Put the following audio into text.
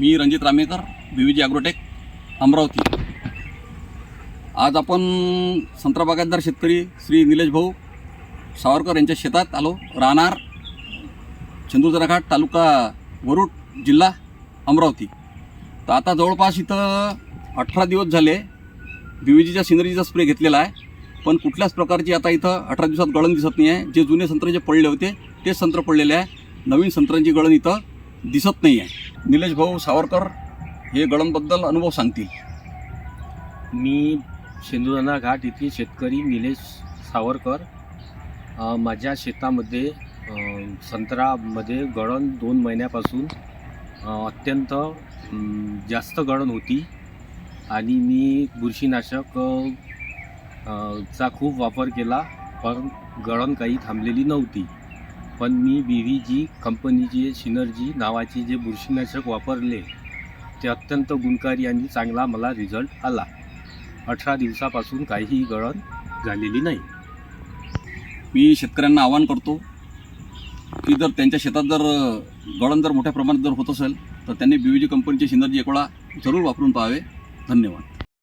मी रणजित रामेकर विविजी ॲग्रोटेक अमरावती. आज आपण संत्रा बागायतदार शेतकरी श्री निलेश भाऊ सावरकर यांच्या शेतात आलो. राहणार चंदूरजराघाट तालुका वरुड जिल्हा अमरावती. तर आता जवळपास इथं अठरा दिवस झाले बी सिनरीचा स्प्रे घेतलेला आहे. पण कुठल्याच प्रकारची आता इथं अठरा दिवसात गळण दिसत नाही आहे जे जुने संत्र जे पडले होते तेच संत्र पडलेले आहे. नवीन संत्र्यांची गळण इथं दिसत नाही आहे निलेश भाऊ सावरकर हे गळणबद्दल अनुभव सांगतील. मी शेंदुराणा घाट येथील शेतकरी निलेश सावरकर अ, माझ्या शेतामध्ये अ, संत्रामध्ये गळण दोन महिन्यापासून अ, अत्यंत जास्त गळण होती आणि मी बुरशीनाशक अ, अ, चा खूप वापर केला पण गळण काही थांबलेली नव्हती. पण मी बी व्ही जी कंपनीची सिनर्जी नावाची जे बुरशीनाशक वापरले ते अत्यंत गुणकारी आणि चांगला मला रिझल्ट आला. अठरा दिवसापासून काहीही गळण झालेली नाही. मी शेतकऱ्यांना आवाहन करतो की जर त्यांच्या शेतात जर गळण जर मोठ्या प्रमाणात जर होत असेल तर त्यांनी बी व्ही जी कंपनीची सिनर्जी एक वेळा जरूर वापरून पाहावे. धन्यवाद.